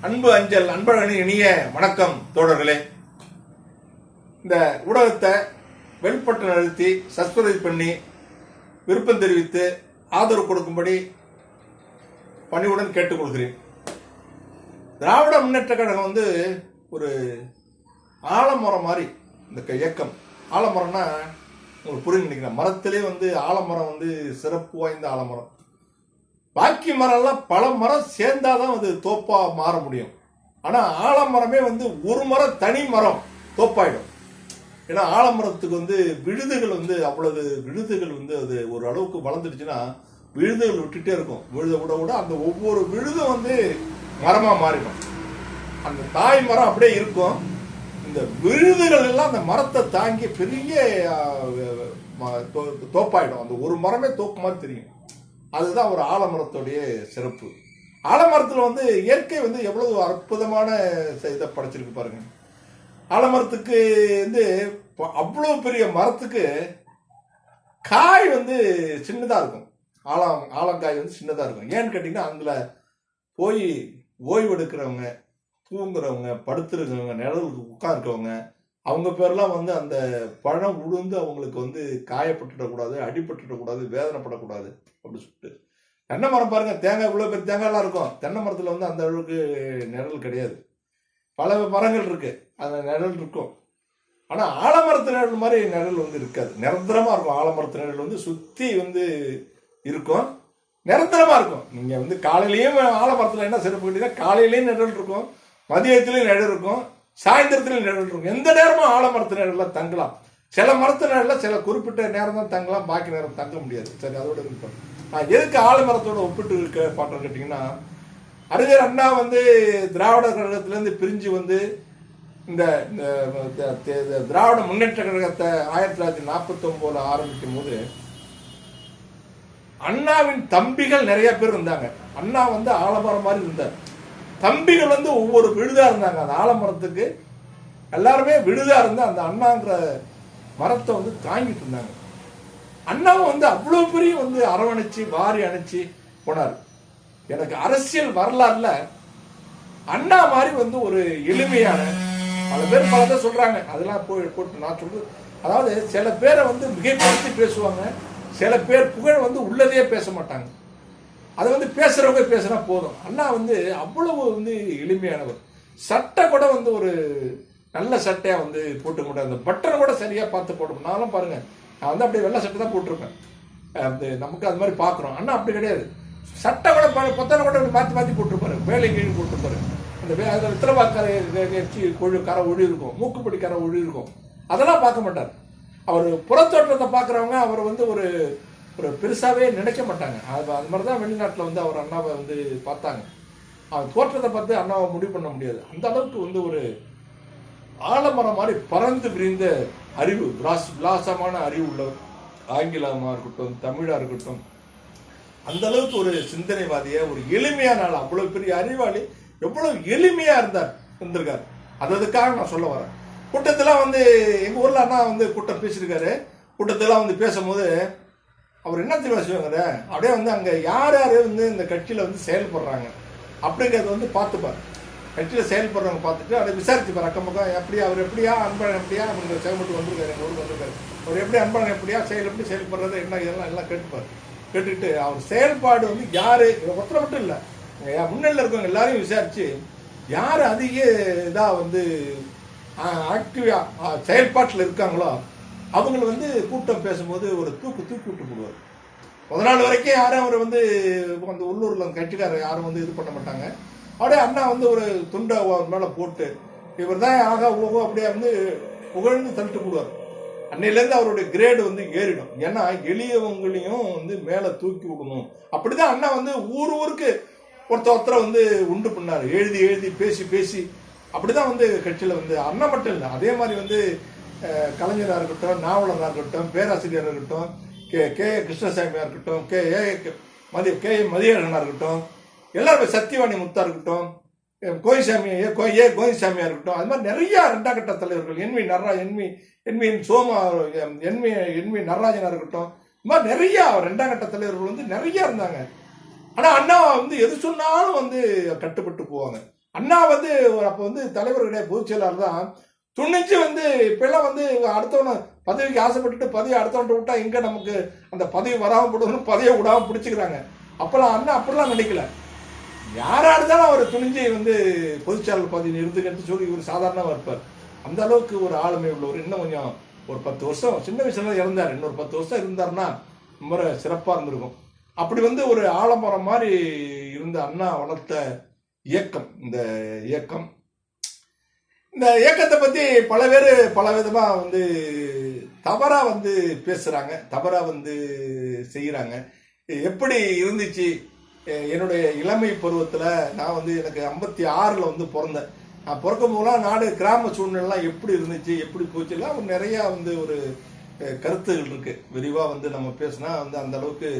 அன்பு அஞ்சல் அன்பழகனின் இனிய வணக்கம் தோழர்களே. இந்த ஊடகத்தை வெளிப்பட்டு அழுத்தி சஸ்பெண்ட் பண்ணி விருப்பம் தெரிவித்து ஆதரவு கொடுக்கும்படி பணிவுடன் கேட்டுக்கொள்கிறேன். திராவிட முன்னேற்ற கழகம் வந்து ஒரு ஆலமரம் மாதிரி இந்த க- இயக்கம். ஆலமரம்னா உங்களுக்கு புரிஞ்சு நினைக்கிறேன். மரத்திலே வந்து ஆலமரம் வந்து சிறப்பு வாய்ந்த ஆலமரம். பாக்கி மரம்லாம் பல மரம் சேர்ந்தாதான் அது தோப்பா மாற முடியும். ஆனா ஆலமரமே வந்து ஒரு மரம் தனி மரம் தோப்பாயிடும். ஏன்னா ஆலமரத்துக்கு வந்து விழுதுகள் வந்து அவ்வளவு விழுதுகள் வந்து அது ஒரு அளவுக்கு வளர்ந்துடுச்சுன்னா விழுதுகள் விட்டுட்டே இருக்கும். விழுத விட விட அந்த ஒவ்வொரு விழுதும் வந்து மரமா மாறிடும். அந்த தாய் மரம் அப்படியே இருக்கும். இந்த விழுதுகள் எல்லாம் அந்த மரத்தை தாங்கி பெரிய தோப்பாயிடும். அந்த ஒரு மரமே தோப்பு மாதிரி தெரியும். அதுதான் ஒரு ஆலமரத்துடைய சிறப்பு. ஆலமரத்தில் வந்து இயற்கை வந்து எவ்வளவு அற்புதமான இதை படைச்சிருக்கு பாருங்க. ஆலமரத்துக்கு வந்து அவ்வளோ பெரிய மரத்துக்கு காய் வந்து சின்னதாக இருக்கும். ஆலம் ஆலங்காய் வந்து சின்னதாக இருக்கும். ஏன்னு கேட்டிங்கன்னா அதில் போய் ஓய்வு எடுக்கிறவங்க தூங்குறவங்க படுத்துருக்கவங்க நிழலுக்கு உட்காந்துருக்கவங்க அவங்க பேர்லாம் வந்து அந்த பழம் உளுந்து அவங்களுக்கு வந்து காயப்பட்டுடக்கூடாது அடிபட்டுடக்கூடாது வேதனைப்படக்கூடாது அப்படின்னு சொல்லிட்டு. தென்னை மரம் பாருங்க தேங்காய் இவ்வளோ பெரிய தேங்காயெல்லாம் இருக்கும். தென்னை மரத்தில் வந்து அந்த அளவுக்கு நிழல் கிடையாது. பல மரங்கள் இருக்கு அந்த நிழல் இருக்கும். ஆனால் ஆலமரத்து நிழல் மாதிரி நிழல் வந்து இருக்காது. நிரந்தரமாக இருக்கும். ஆலமரத்து நிழல் வந்து சுற்றி வந்து இருக்கும். நிரந்தரமாக இருக்கும். நீங்கள் வந்து காலையிலையும் ஆலமரத்தில் என்ன சிறப்பு கேட்டீங்கன்னா காலையிலையும் நிழல் இருக்கும். மதியத்துலேயும் நிழல் இருக்கும். சாயந்தரத்தில் நிழல் இருக்கும் எந்த நேரமும் ஆலமரத்து நிழலில் தங்கலாம். சில மரத்து நிழலில் சில குறிப்பிட்ட நேரம் தான் தங்கலாம். பாக்கி நேரம் தங்க முடியாது. சரி அதோட இருக்கட்டும் நான் எதுக்கு ஆலமரத்தோட ஒப்பிட்டு இருக்க பாட்டோம் கேட்டிங்கன்னா அறிஞர் அண்ணா வந்து திராவிட கழகத்திலேருந்து பிரிஞ்சு வந்து இந்த இந்த திராவிட முன்னேற்ற கழகத்தை ஆயிரத்தி தொள்ளாயிரத்தி நாற்பத்தொம்போதில் ஆரம்பிக்கும் போது அண்ணாவின் தம்பிகள் நிறைய பேர் இருந்தாங்க. அண்ணா வந்து ஆலமரம் மாதிரி இருந்தார். தம்பிகள் வந்து ஒவ்வொரு விழுதா இருந்தாங்க. அந்த ஆலமரத்துக்கு எல்லாருமே விழுதா இருந்து அந்த அண்ணாங்கிற மரத்தை வந்து தாங்கிட்டு இருந்தாங்க. அண்ணாவும் வந்து அவ்வளோ பெரிய வந்து அரவணைச்சு வாரி அணைச்சு போனார். எனக்கு அரசியல் வரலாறுல அண்ணா மாதிரி வந்து ஒரு எளிமையான பல பேர் பல பேர் சொல்றாங்க. அதெல்லாம் போய் போட்டு நான் சொல்றது அதாவது சில பேரை வந்து மிகைப்படுத்தி பேசுவாங்க. சில பேர் புகழ் வந்து உள்ளதையே பேச மாட்டாங்க. அதை வந்து பேசுறவங்க பேசுனா போதும். அண்ணா வந்து அவ்வளவு வந்து எளிமையானவர். சட்டை கூட வந்து ஒரு நல்ல சட்டையா வந்து போட்டு மாட்டார் அந்த பட்டனை கூட சரியா பார்த்து போட நானும் பாருங்க நான் வந்து அப்படியே வெள்ளை சட்டை தான் போட்டிருப்பேன். அது நமக்கு அது மாதிரி பார்க்குறோம். அண்ணா அப்படி கிடையாது. சட்டை கூட பொத்தனை கூட அப்படி மாற்றி மாற்றி போட்டிருப்பாரு. வேலை கீழ் போட்டிருப்பாரு. அந்த வே அதில் வித்திரவாக்கரை கொழு கரை ஒழி இருக்கும். மூக்குப்படி கரை ஒழி இருக்கும். அதெல்லாம் பார்க்க மாட்டார். அவர் புறத்தோட்டத்தை பார்க்குறவங்க அவர் வந்து ஒரு ஒரு பெருசாகவே நினைக்க மாட்டாங்க. அது அது மாதிரி தான் வெளிநாட்டில் வந்து அவர் அண்ணாவை வந்து பார்த்தாங்க. அவர் தோற்றத்தை பார்த்து அண்ணாவை முடிவு பண்ண முடியாது. அந்த அளவுக்கு வந்து ஒரு ஆலமரம் மாதிரி பறந்து விரிந்த அறிவு விலாஸ் விலாசமான அறிவு உள்ளவர் ஆங்கிலமாக இருக்கட்டும் தமிழாக இருக்கட்டும் அந்த அளவுக்கு ஒரு சிந்தனைவாதியை ஒரு எளிமையான ஆள் அவ்வளோ பெரிய அறிவாளி எவ்வளோ எளிமையாக இருந்தார் இருந்திருக்கார். அது அதுக்காக நான் சொல்ல வரேன். கூட்டத்தெல்லாம் வந்து எங்கள் ஊரில் அண்ணா வந்து கூட்டம் பேசியிருக்காரு. கூட்டத்தெல்லாம் வந்து பேசும்போது அவர் என்ன தெரியுமா செய்வாங்க அப்படியே வந்து அங்கே யார் யார் வந்து இந்த கட்சியில் வந்து செயல்படுறாங்க. அப்படிங்கிறத வந்து பார்த்துப்பார். கட்சியில் செயல்படுறவங்க பார்த்துட்டு அதை விசாரிச்சுப்பார். அக்கம் பக்கம் எப்படியா அவர் எப்படியா அன்பழகன் எப்படியா அப்படிங்கிற செயல்பட்டு வந்திருக்காரு எங்கள் ஊருக்கு வந்திருக்காரு. அவர் எப்படி அன்பழகன் எப்படியா செயல் எப்படி செயல்படுறது என்ன இதெல்லாம் எல்லாம் கேட்டுப்பார். கேட்டுக்கிட்டு அவர் செயல்பாடு வந்து யார் ஒருத்தர் மட்டும் இல்லை. முன்னிலையில் இருக்கவங்க எல்லாரையும் விசாரித்து யார் அதிக இதாக வந்து ஆக்டிவா செயல்பாட்டில் இருக்காங்களோ அவங்கள வந்து கூட்டம் பேசும்போது ஒரு தூக்கு தூக்கி விட்டு போடுவார் முத நாள் வரைக்கும் யாரும் அவர் வந்து அந்த உள்ளூரில் கட்சிக்காரர் யாரும் வந்து இது பண்ண மாட்டாங்க. அப்படியே அண்ணா வந்து ஒரு துண்டை அவர் மேலே போட்டு இவர் தான் ஆகா ஓகோ அப்படியே வந்து புகழ்ந்து தள்ளிட்டு போடுவார். அன்னையிலேருந்து அவருடைய கிரேடு வந்து ஏறிடும். ஏன்னா எளியவங்களையும் வந்து மேலே தூக்கி விடணும். அப்படிதான் அண்ணா வந்து ஊர் ஊருக்கு ஒருத்தர் ஒருத்தரை வந்து உண்டு பண்ணார். எழுதி எழுதி பேசி பேசி. அப்படிதான் வந்து கட்சியில் வந்து அண்ணா மட்டும் இல்லை அதே மாதிரி வந்து கலைஞராக இருக்கட்டும் நாவலராக இருக்கட்டும் பேராசிரியராக இருக்கட்டும் கே கே கிருஷ்ணசாமியாக இருக்கட்டும் கே ஏ மதிய கே மதியழகனாக இருக்கட்டும் எல்லாருமே சத்தியவாணி முத்தா இருக்கட்டும் கோயிசாமி ஏ கோ ஏ கோயிசாமியாக இருக்கட்டும் அது மாதிரி நிறையா ரெண்டாம் கட்ட தலைவர்கள் என்வி நர்ரா என்வி என்வியின் சோமா என்வி என்வி நடராஜனாக இருக்கட்டும் இது மாதிரி நிறையா ரெண்டாம் கட்ட தலைவர்கள் வந்து நிறையா இருந்தாங்க. ஆனால் அண்ணா வந்து எது சொன்னாலும் வந்து கட்டுப்பட்டு போவாங்க. அண்ணா வந்து ஒரு அப்போ வந்து தலைவருடைய பொதுச் செயலாளர் தான் துணிஞ்சு வந்து இப்பெல்லாம் வந்து அடுத்தவன பதவிக்கு ஆசைப்பட்டுட்டு பதவி அடுத்தவன்ட்ட விட்டா எங்க நமக்கு அந்த பதவி வராம போடுவோம்னு பதவியை விடாம பிடிச்சிக்கிறாங்க. அப்பெல்லாம் அண்ணன் அப்படிலாம் நினைக்கல. யாரா இருந்தாலும் அவர் துணிஞ்சு வந்து பொதுச்செயலாளர் பதவி நிறுத்துக்கிட்டு சொல்லி இவர் சாதாரணமாக இருப்பார். அந்த அளவுக்கு ஒரு ஆளுமை உள்ளவர். இன்னும் கொஞ்சம் ஒரு பத்து வருஷம் சின்ன வயசுல இறந்தார். இன்னொரு பத்து வருஷம் இருந்தாருன்னா ரொம்ப சிறப்பாக இருந்திருக்கும். அப்படி வந்து ஒரு ஆலமரம் மாதிரி இருந்த அண்ணா வளர்த்த இயக்கம் இந்த இயக்கம் இந்த இயக்கத்தை பத்தி பல பேர் பல விதமா வந்து தவறா வந்து பேசுறாங்க தவறா வந்து செய்யறாங்க எப்படி இருந்துச்சு? என்னுடைய இளமை பருவத்துல நான் வந்து எனக்கு ஐம்பத்தி ஆறுல வந்து பிறந்தேன். நான் பிறக்கும் போதெல்லாம் நாடு கிராம சூழ்நிலைலாம் எப்படி இருந்துச்சு எப்படி போச்சுலாம் ஒரு நிறைய வந்து ஒரு கருத்துகள் இருக்கு. விரிவா வந்து நம்ம பேசினா வந்து அந்த அளவுக்கு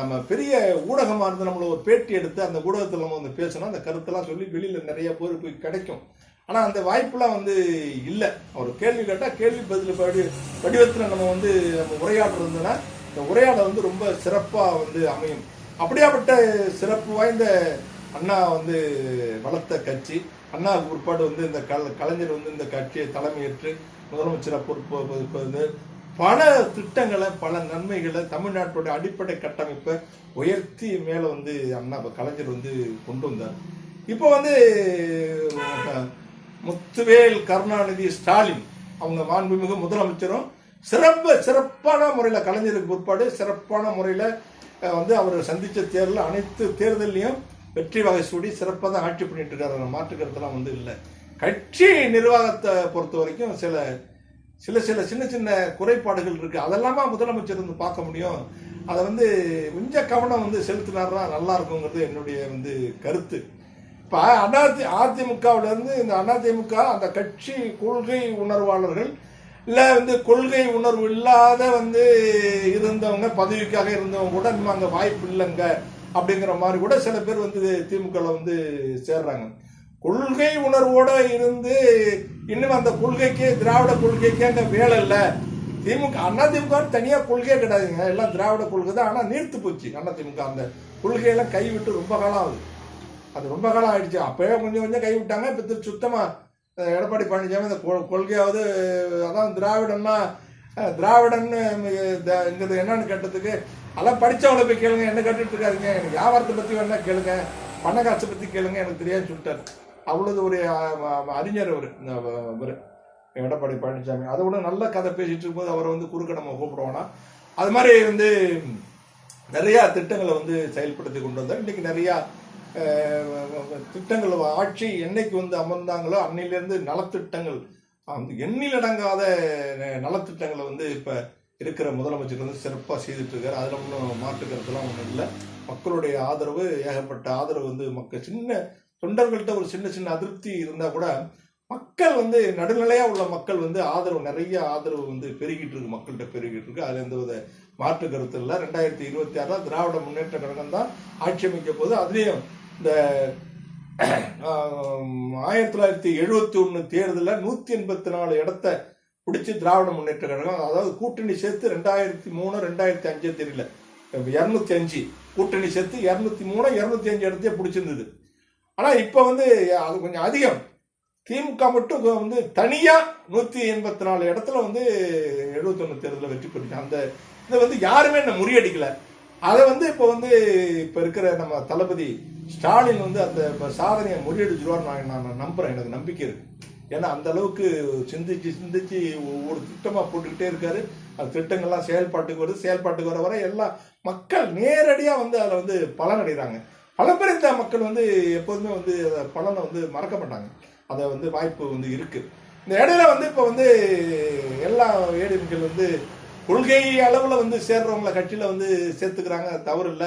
நம்ம பெரிய ஊடகமாக இருந்து நம்மளை ஒரு பேட்டி எடுத்து அந்த ஊடகத்தில் நம்ம வந்து பேசினா அந்த கருத்தெல்லாம் சொல்லி வெளியில் நிறைய பேர் போய் கிடைக்கும். ஆனால் அந்த வாய்ப்புலாம் வந்து இல்லை. ஒரு கேள்வி கேட்டால் கேள்வி பதில் படி வடிவத்தில் நம்ம வந்து நம்ம உரையாடுறதுன்னா இந்த உரையாடல் வந்து ரொம்ப சிறப்பாக வந்து அமையும். அப்படியாப்பட்ட சிறப்பு வாய்ந்த அண்ணா வந்து வளர்த்த கட்சி அண்ணா உட்பாடு வந்து இந்த கல கலைஞர் வந்து இந்த கட்சியை தலைமையேற்று முதலமைச்சராக பொறுப்பு வந்து பல திட்டங்களை பல நன்மைகளை தமிழ்நாட்டோட அடிப்படை கட்டமைப்பை உயர்த்தி மேலே வந்து அண்ணா கலைஞர் வந்து கொண்டு வந்தார். இப்போ வந்து முத்துவேல் கருணாநிதி ஸ்டாலின் அவங்க மாண்புமிகு முதலமைச்சரும் சிறப்பு சிறப்பான முறையில் கலைஞருக்கு பிற்பாடு சிறப்பான முறையில் வந்து அவர் சந்தித்த தேர்தல் அனைத்து தேர்தலையும் வெற்றி வகை சூடி சிறப்பாக தான் ஆட்சி பண்ணிட்டு இருக்காரு. அதுல வந்து இல்லை. கட்சி நிர்வாகத்தை பொறுத்த வரைக்கும் சில சில சில சின்ன சின்ன குறைபாடுகள் இருக்குது அதெல்லாமா முதலமைச்சர் வந்து பார்க்க முடியும்? அதை வந்து கொஞ்சம் கவனம் வந்து செலுத்தினார்னா நல்லா இருக்குங்கிறது என்னுடைய வந்து கருத்து. இப்போ அண்ணாதி அதிமுகவுல இந்த அதிமுக அந்த கட்சி கொள்கை உணர்வாளர்கள் இல்லை வந்து கொள்கை உணர்வு இல்லாத வந்து இருந்தவங்க பதவிக்காக இருந்தவங்க கூட இன்னும் அங்கே வாய்ப்பு இல்லைங்க அப்படிங்கிற மாதிரி கூட சில பேர் வந்து திமுகவில் வந்து சேர்றாங்க. கொள்கை உணர்வோட இருந்து இன்னும் அந்த கொள்கைக்கு திராவிட கொள்கைக்கு அந்த வேலை இல்லை. திமுக அண்ணா திமுக தனியாக கொள்கையே கிடையாதுங்க. எல்லாம் திராவிட கொள்கை தான் ஆனால் நீர்த்து போச்சு அண்ணா திமுக அந்த கொள்கையெல்லாம் கைவிட்டு ரொம்ப காலம் ஆகுது. அது ரொம்ப காலம் ஆயிடுச்சு. அப்போயே கொஞ்சம் கொஞ்சம் கைவிட்டாங்க இப்போ திரு எடப்பாடி பழனிசாமி அந்த கொ- கொள்கையாவது அதான் திராவிடம்னா அஹ், இங்கிறது என்னன்னு கேட்டதுக்கு அதெல்லாம் படித்தவங்கள போய் கேளுங்க. என்ன கேட்டுட்டு இருக்காருங்க? எனக்கு வியாபாரத்தை பற்றி வேணா கேளுங்க. பண காசை பற்றி கேளுங்க. எனக்கு தெரியாதுன்னு சொல்லிட்டாரு. அவ்வளோது ஒரு அறிஞர் அவர். அவர். எடப்பாடி பழனிசாமி அதை விட நல்ல கதை பேசிட்டு இருக்கும்போது அவரை வந்து குறுக்க நம்ம கூப்பிடுவோம்னா அது மாதிரி வந்து நிறையா திட்டங்களை வந்து செயல்படுத்தி கொண்டு வந்தார். இன்றைக்கி நிறையா திட்டங்கள் ஆட்சி என்னைக்கு வந்து அமர்ந்தாங்களோ அன்னையிலேருந்து நலத்திட்டங்கள் அந்த எண்ணிலடங்காத நலத்திட்டங்களை வந்து இப்ப இருக்கிற முதலமைச்சர் வந்து சிறப்பாக செய்துட்டு இருக்காரு அதில் ஒன்றும் மாற்றுக்கிறதுலாம் ஒன்றும் இல்லை. மக்களுடைய ஆதரவு ஏகப்பட்ட ஆதரவு வந்து மக்கள் சின்ன தொண்டர்கள்ட்ட ஒரு சின்ன சின்ன அதிருப்தி இருந்தால் கூட மக்கள் வந்து நடுநிலையா உள்ள மக்கள் வந்து ஆதரவு நிறைய ஆதரவு வந்து பெருகிட்டு இருக்கு மக்கள்கிட்ட பெருகிட்டு இருக்கு. அதுல எந்த வித மாற்று கருத்து இல்லை. ரெண்டாயிரத்தி இருபத்தி ஆறுல திராவிட முன்னேற்ற கழகம் தான் ஆட்சி அமைக்க போது அதுலேயும் இந்த ஆயிரத்தி தொள்ளாயிரத்தி எழுபத்தி ஒன்று தேர்தலில் நூற்றி எண்பத்தி நாலு இடத்த பிடிச்சி திராவிட முன்னேற்ற கழகம் அதாவது கூட்டணி சேர்த்து ரெண்டாயிரத்தி மூணு ரெண்டாயிரத்தி அஞ்சு தெரியல. இரநூத்தி அஞ்சு. கூட்டணி சேர்த்து இரநூத்தி மூணு இரநூத்தி அஞ்சு இடத்தையே பிடிச்சிருந்தது. ஆனால் இப்போ வந்து அது கொஞ்சம் அதிகம். திமுக மட்டும் வந்து தனியாக நூத்தி எண்பத்தி நாலு இடத்துல வந்து எழுபத்தொன்று தேர்தலில் வெற்றி பெற்றாங்க அந்த இதை வந்து யாருமே என்ன முறியடிக்கலை. அதை வந்து இப்போ வந்து இப்போ இருக்கிற நம்ம தளபதி ஸ்டாலின் வந்து அந்த சாதனையை முறியடிச்சிருவார் நான் நான் நம்புறேன். எனக்கு நம்பிக்கை இருக்கு. ஏன்னா அந்த அளவுக்கு சிந்திச்சு சிந்திச்சு ஒவ்வொரு திட்டமா போட்டுக்கிட்டே இருக்காரு. அந்த திட்டங்கள்லாம் செயல்பாட்டுக்கு வருது. செயல்பாட்டுக்கு வர வர எல்லாம் மக்கள் நேரடியாக வந்து அதில் வந்து பலன் அடைகிறாங்க பல பேர் இந்த மக்கள் வந்து எப்போதுமே வந்து பலனை வந்து மறக்க மாட்டாங்க. அதை வந்து வாய்ப்பு வந்து இருக்கு. இந்த இடையில வந்து இப்போ வந்து எல்லா ஏடிஎம்கள் வந்து கொள்கை அளவில் வந்து சேர்றவங்கள கட்சியில் வந்து சேர்த்துக்கிறாங்க. தவறு இல்லை.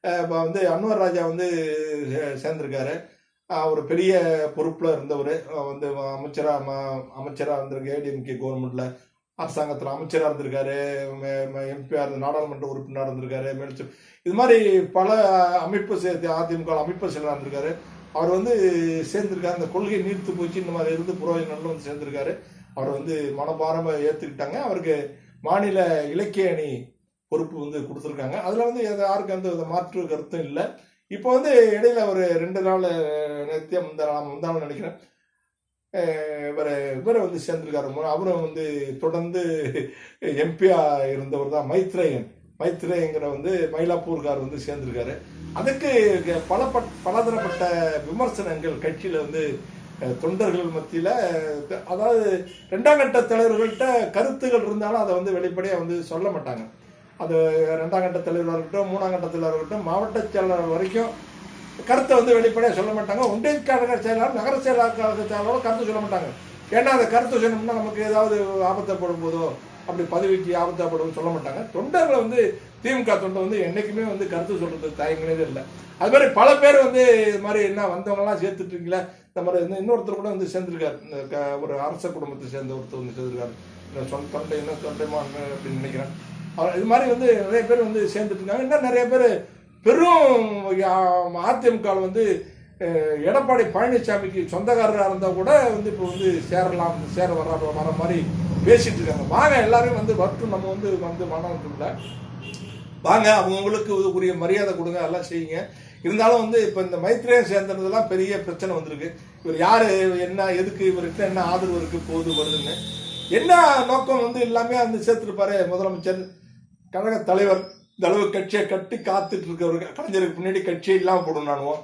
இப்போ வந்து அன்வர் ராஜா வந்து சே- சேர்ந்திருக்காரு ஒரு பெரிய பொறுப்பில் இருந்தவர். வந்து அமைச்சராக அமைச்சராக இருந்திருக்கு ஏடிஎம்கே கவர்மெண்ட்டில் அரசாங்கத்தில் அமைச்சராக இருந்திருக்காரு. எம்பியாக இருந்த நாடாளுமன்ற உறுப்பினராக இருந்திருக்காரு. மேல்ச்சு இது மாதிரி பல அமைப்பு சேர்த்து அதிமுக அமைப்பு செயலாக இருந்திருக்காரு. அவர் வந்து சேர்ந்திருக்காரு. அந்த கொள்கை நீர்த்து போச்சு இந்த மாதிரி இருந்து புரோஜனம்ல வந்து சேர்ந்திருக்காரு. அவர் வந்து மனபாரம ஏற்றுக்கிட்டாங்க அவருக்கு மாநில இலக்கிய அணி பொறுப்பு வந்து கொடுத்துருக்காங்க. அதில் வந்து எது- யாருக்கும் எந்த வித மாற்று கருத்தும் இல்லை. இப்போ வந்து இடையில ஒரு ரெண்டு நாள் நேத்தியா முந்தா முந்தாள் நினைக்கிறேன். இவர் இவரை வந்து சேர்ந்திருக்காரு. அவரும் வந்து தொடர்ந்து எம்பியா இருந்தவர் தான் மைத்ரேயன். மைத்ரேங்கிற வந்து மயிலாப்பூர்கார் வந்து சேர்ந்திருக்காரு. அதுக்கு பல பலதரப்பட்ட விமர்சனங்கள் கட்சியில் வந்து தொண்டர்கள் மத்தியில் அதாவது ரெண்டாம் கட்ட தலைவர்கள்ட்ட கருத்துகள் இருந்தாலும் அதை வந்து வெளிப்படையாக வந்து சொல்ல மாட்டாங்க. அது ரெண்டாம் கட்ட தலைவராக இருக்கட்டும் மூணாம் கட்ட தலைவராக இருக்கட்டும் மாவட்ட செயலாளர் வரைக்கும் கருத்தை வந்து வெளிப்படையாக சொல்ல மாட்டாங்க. ஒன்றிய செயலாளர் நகர செயலாளர் செயலாளர் கருத்து சொல்ல மாட்டாங்க. ஏன்னா அந்த கருத்து சொன்னோம்னா நமக்கு ஏதாவது ஆபத்தப்படும் போதோ அப்படி பதவிக்கு ஆபத்தாப்படும் சொல்ல மாட்டாங்க. தொண்டர்களை வந்து திமுக தொண்டை வந்து என்றைக்குமே வந்து கருத்து சொல்றது தயங்கினதே இல்லை. அது மாதிரி பல பேர் வந்து இது மாதிரி என்ன வந்தவங்கலாம் சேர்த்துட்டு இருக்கீங்களா இந்த மாதிரி இந்த இன்னொருத்தர் கூட வந்து சேர்ந்துருக்காரு. இந்த க- ஒரு அரச குடும்பத்தை சேர்ந்த ஒருத்தர் வந்து சேர்ந்துருக்காரு. இந்த சொந்த தொண்டை என்ன தொண்டைமா அப்படின்னு நினைக்கிறேன். அவர் இது மாதிரி வந்து நிறைய பேர் வந்து சேர்ந்துட்டு இருக்காங்க இன்னும் நிறைய பேர் பெரும் அதிமுக வந்து எடப்பாடி பழனிசாமிக்கு சொந்தக்காரராக இருந்தால் கூட வந்து இப்போ வந்து சேரலாம் சேர வர வர மாதிரி பேசிட்டு இருக்காங்க. வாங்க எல்லாரும் வந்து வரட்டும் நம்ம வந்து வந்து மனதில் வாங்க அவங்கவுங்களுக்கு உரிய மரியாதை கொடுங்க எல்லாம் செய்யுங்க. இருந்தாலும் வந்து இப்போ இந்த மைத்ரேயம் சேர்ந்ததுலாம் பெரிய பிரச்சனை வந்திருக்கு. இவர் யார் என்ன எதுக்கு இவருக்கு என்ன ஆதரவு இருக்குது போகுது வருதுன்னு. என்ன நோக்கம் வந்து எல்லாமே வந்து சேர்த்துருப்பாரு முதலமைச்சர் கழக தலைவர். இந்த அளவு கட்சியை கட்டி காத்துட்டு இருக்கிறவருக்கு கலைஞருக்கு முன்னாடி கட்சியை இல்லாமல் போடும் நானுவோம்.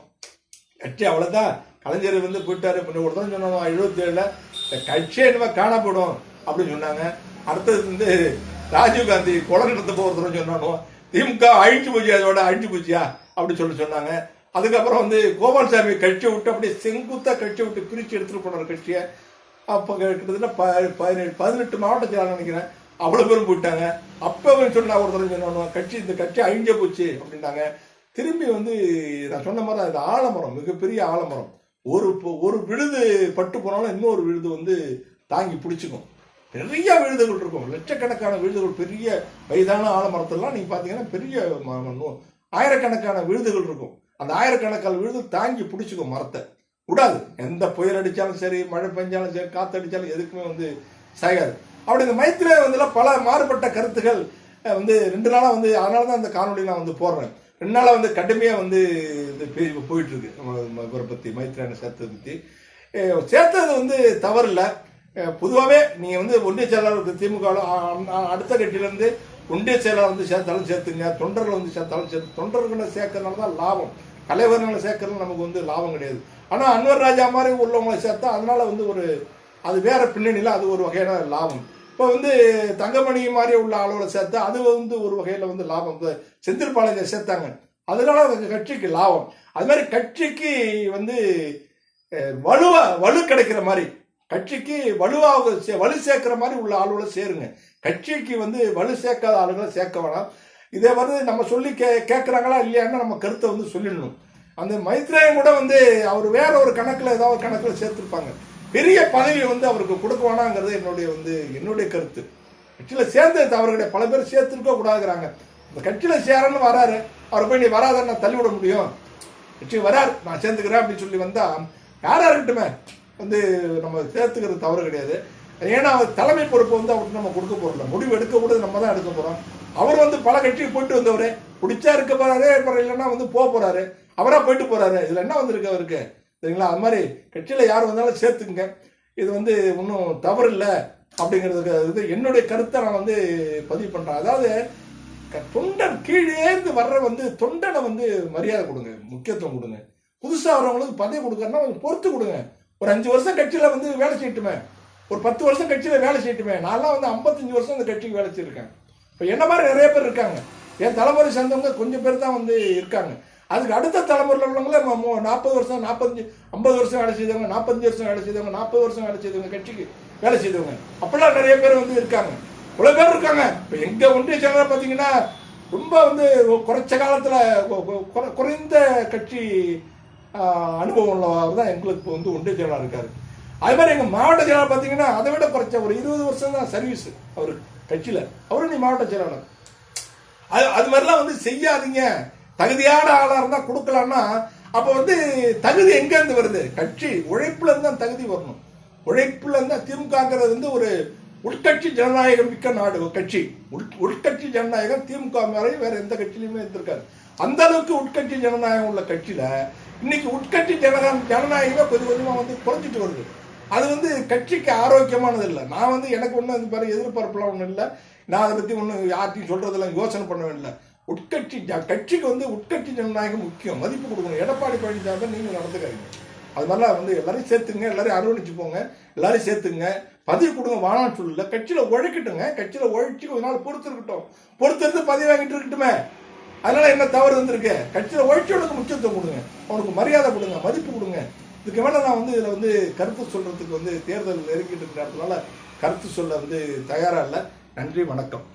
கட்சி அவ்வளோதான் கலைஞர் வந்து போயிட்டாரு பின்ன ஒரு தான் சொன்னாங்க எழுபத்தி இந்த கட்சியே என்னமா காணப்படும் அப்படின்னு சொன்னாங்க. அடுத்தது வந்து ராஜீவ்காந்தி கொலை நடத்த போகிறதுன்னு சொன்னானோ திமுக அழிஞ்சு போச்சு அதோட அழிஞ்சு போச்சியா? அப்படின்னு சொல்லி சொன்னாங்க. அதுக்கப்புறம் வந்து கோபால்சாமி கட்சியை விட்டு அப்படியே செங்குத்தாக கட்சியை விட்டு பிரித்து எடுத்துகிட்டு போனார் கட்சியை. அப்போ கிட்டத்தட்ட ப பதினேழு பதினெட்டு மாவட்ட செயலாளர் நினைக்கிறேன். அவ்வளோ பேரும் போயிட்டாங்க. அப்போ சொன்னா ஒருத்தர் தடவை கட்சி இந்த கட்சி அழிஞ்ச போச்சு அப்படின்னாங்க. திரும்பி வந்து நான் சொன்ன மாதிரி அது ஆலமரம் மிகப்பெரிய ஆலமரம். ஒரு ஒரு விழுது பட்டு போனாலும் இன்னொரு விழுது வந்து தாங்கி பிடிச்சிக்கும். நிறைய விழுதுகள் இருக்கும். லட்சக்கணக்கான விழுதுகள் பெரிய வயதான ஆலமரத்தெல்லாம் நீங்க பாத்தீங்கன்னா பெரிய ஆயிரக்கணக்கான விழுதுகள் இருக்கும். அந்த ஆயிரக்கணக்கான விழுது தாங்கி பிடிச்சிக்கும் மரத்தை. விடாது. எந்த புயல் அடித்தாலும் சரி மழை பெஞ்சாலும் சரி காற்று அடித்தாலும் எதுக்குமே வந்து சாயாது. அப்படி இந்த மைத்திரே வந்து பல மாறுபட்ட கருத்துகள் வந்து ரெண்டு நாளாக வந்து அதனால தான் இந்த காணொலி நான் வந்து போடுறேன். ரெண்டு நாளாக வந்து கடுமையாக வந்து இது பே- போயிட்டு இருக்கு நம்ம- இவரை பத்தி மைத்ரேனை சேர்த்ததை பற்றி சேர்த்தது வந்து தவறு இல்லை பொதுவாகவே நீங்கள் வந்து ஒன்றிய செயலாளர் திமுக அடுத்த கட்சியிலேருந்து ஒன்றிய செயலாளர் வந்து சேர்த்தாலும் சேர்த்துங்க தொண்டர்கள் வந்து சேர்த்தாலும் சேர்த்து தொண்டர்களை சேர்க்கறதுனால தான் லாபம். தலைவர்களை சேர்க்கறது நமக்கு வந்து லாபம் கிடையாது. ஆனால் அன்வர் ராஜா மாதிரி உள்ளவங்களை சேர்த்தா அதனால வந்து ஒரு அது வேற பின்னணியில் அது ஒரு வகையான லாபம். இப்போ வந்து தங்கமணி மாதிரி உள்ள ஆளுகளை சேர்த்தா அது வந்து ஒரு வகையில் வந்து லாபம். இப்போ செந்தில் பாலாஜியை சேர்த்தாங்க. அதனால கட்சிக்கு லாபம். அது மாதிரி கட்சிக்கு வந்து அஹ், வலுவா வலு கிடைக்கிற மாதிரி கட்சிக்கு வலுவாக சே- வலு சேர்க்கிற மாதிரி உள்ள ஆளுகளை சேருங்க. கட்சிக்கு வந்து வலு சேர்க்காத ஆளுகளை சேர்க்க வேணாம். இதே வந்து நம்ம சொல்லி கே கேட்குறாங்களா இல்லையான்னு நம்ம கருத்தை வந்து சொல்லிடணும். அந்த மைத்ரேயன் கூட வந்து அவர் வேற ஒரு கணக்கில் ஏதாவது கணக்கில் சேர்த்துருப்பாங்க. பெரிய பதவி வந்து அவருக்கு கொடுக்க வேணாங்கிறது என்னுடைய வந்து என்னுடைய கருத்து. கட்சியில் சேர்ந்து அவர்களுடைய பல பேர் சேர்த்துருக்க கூடாதுங்கிறாங்க. இந்த கட்சியில் சேரன்னு வராரு. அவர் போய் நீ வராதன்னு நான் தள்ளி விட முடியும். கட்சி வரார். நான் சேர்ந்துக்கிறேன் அப்படின்னு சொல்லி வந்தால் யாராக இருக்கட்டுமே. வந்து நம்ம சேர்த்துக்கிறது தவறு கிடையாது. ஏன்னா அவர் தலைமை பொறுப்பு வந்து அவருக்கு நம்ம கொடுக்க போறோம்ல முடிவு எடுக்க கூட நம்ம தான் எடுக்க போறோம். அவர் வந்து பல கட்சிக்கு போயிட்டு வந்தவர். பிடிச்சா இருக்க போறாரு அப்புறம் இல்லைன்னா வந்து போக போறாரு. அவரா போயிட்டு போறாரு. இதுல என்ன வந்திருக்கு அவருக்கு? சரிங்களா? அது மாதிரி கட்சியில யார் வந்தாலும் சேர்த்துக்குங்க. இது வந்து ஒன்றும் தவறு இல்லை அப்படிங்கிறதுக்கு இது என்னுடைய கருத்தை நான் வந்து பதிவு பண்றேன். அதாவது தொண்டன் கீழே இருந்து வர்ற வந்து தொண்டனை வந்து மரியாதை கொடுங்க முக்கியத்துவம் கொடுங்க. புதுசா வரவங்களுக்கு பதவி கொடுக்கறன்னா கொஞ்சம் பொறுத்து கொடுங்க. ஒரு அஞ்சு வருஷம் கட்சியில் வந்து வேலை செய்யட்டுமே. ஒரு பத்து வருஷம் கட்சியில் வேலை செய்யட்டுமே. நான்லாம் வந்து ஐம்பத்தஞ்சு வருஷம் அந்த கட்சிக்கு வேலை செய்யிருக்கேன் இப்போ என்ன மாதிரி நிறைய பேர் இருக்காங்க. என் தலைமுறை சேர்ந்தவங்க கொஞ்சம் பேர் தான் வந்து இருக்காங்க. அதுக்கு அடுத்த தலைமுறையில் உள்ளவங்களே நாற்பது வருஷம் நாற்பத்தஞ்சு ஐம்பது வருஷம் வேலை செய்தவங்க நாற்பத்தஞ்சு வருஷம் வேலை செய்தவங்க நாற்பது வருஷம் வேலை செய்தவங்க கட்சிக்கு வேலை செய்தவங்க. அப்படிலாம் நிறைய பேர் வந்து இருக்காங்க. இவ்வளோ பேர் இருக்காங்க. இப்போ எங்கள் ஒன்றிய செயலர் பார்த்தீங்கன்னா ரொம்ப வந்து குறைச்ச காலத்தில் குறை- குறைந்த கட்சி அனுபவம் உள்ளவர் தான் எங்களுக்கு இப்போ வந்து ஒன்றிய செயலாளர் இருக்காரு. அது மாதிரி எங்க மாவட்ட செயலாளர் பார்த்தீங்கன்னா அதை விட குறைச்ச ஒரு இருபது வருஷம் தான் சர்வீஸ் அவர் கட்சியில. அவரும் நீ மாவட்ட செயலாளர் அது அது மாதிரிலாம் வந்து செய்யாதீங்க. தகுதியான ஆளா இருந்தா கொடுக்கலாம்னா அப்ப வந்து தகுதி எங்க இருந்து வருது? கட்சி உழைப்புல இருந்து தான் தகுதி வரணும். உழைப்புல இருந்து திமுகங்கிறது வந்து ஒரு உள்கட்சி ஜனநாயகம் மிக்க நாடு கட்சி. உள் உள்கட்சி ஜனநாயகம் திமுக மாதிரி வேற எந்த கட்சியிலுமே இருந்திருக்காரு அந்த அளவுக்கு உட்கட்சி ஜனநாயகம் உள்ள கட்சியில இன்னைக்கு உட்கட்சி ஜனகா ஜனநாயகம் கொஞ்சம் கொஞ்சமாக வந்து குறைஞ்சிட்டு வருது. அது வந்து கட்சிக்கு ஆரோக்கியமானது இல்லை. நான் வந்து எனக்கு ஒன்றும் அது பாரு எதிர்பார்ப்புலாம் ஒன்றும் இல்லை. நான் அதை பற்றி ஒன்றும் யார்ட்டையும் சொல்கிறதெல்லாம் யோசனை பண்ண வேண்டிய உட்கட்சி கட்சிக்கு வந்து உட்கட்சி ஜனநாயகம் முக்கியம். மதிப்பு கொடுக்கணும். எடப்பாடி பழனிசாமி நீங்கள் நடந்துக்காதீங்க. அது மாதிரிலாம் வந்து எல்லாரையும் சேர்த்துங்க. எல்லாரையும் அரவணைச்சு போங்க. எல்லாரையும் சேர்த்துங்க. பதவி கொடுங்க. வானான்னு சொல்லல. கட்சியில உழைக்கட்டுங்க. கட்சியில உழைச்சி கொஞ்ச நாள் பொறுத்திருக்கட்டும். பொறுத்திருந்து பதவி வாங்கிட்டு இருக்கட்டுமே. அதனால என்ன தவறு வந்திருக்கு? கட்சியில உழைச்சவனுக்கு முக்கியத்துவம் கொடுங்க. அவனுக்கு மரியாதை கொடுங்க மதிப்பு கொடுங்க. இதுக்கு மேலே நான் வந்து இதில் வந்து கருத்து சொல்றதுக்கு வந்து தேர்தல் நெருங்கிட்டு இருக்கிறதுனால கருத்து சொல்ல வந்து தயாரா இல்லை. நன்றி வணக்கம்.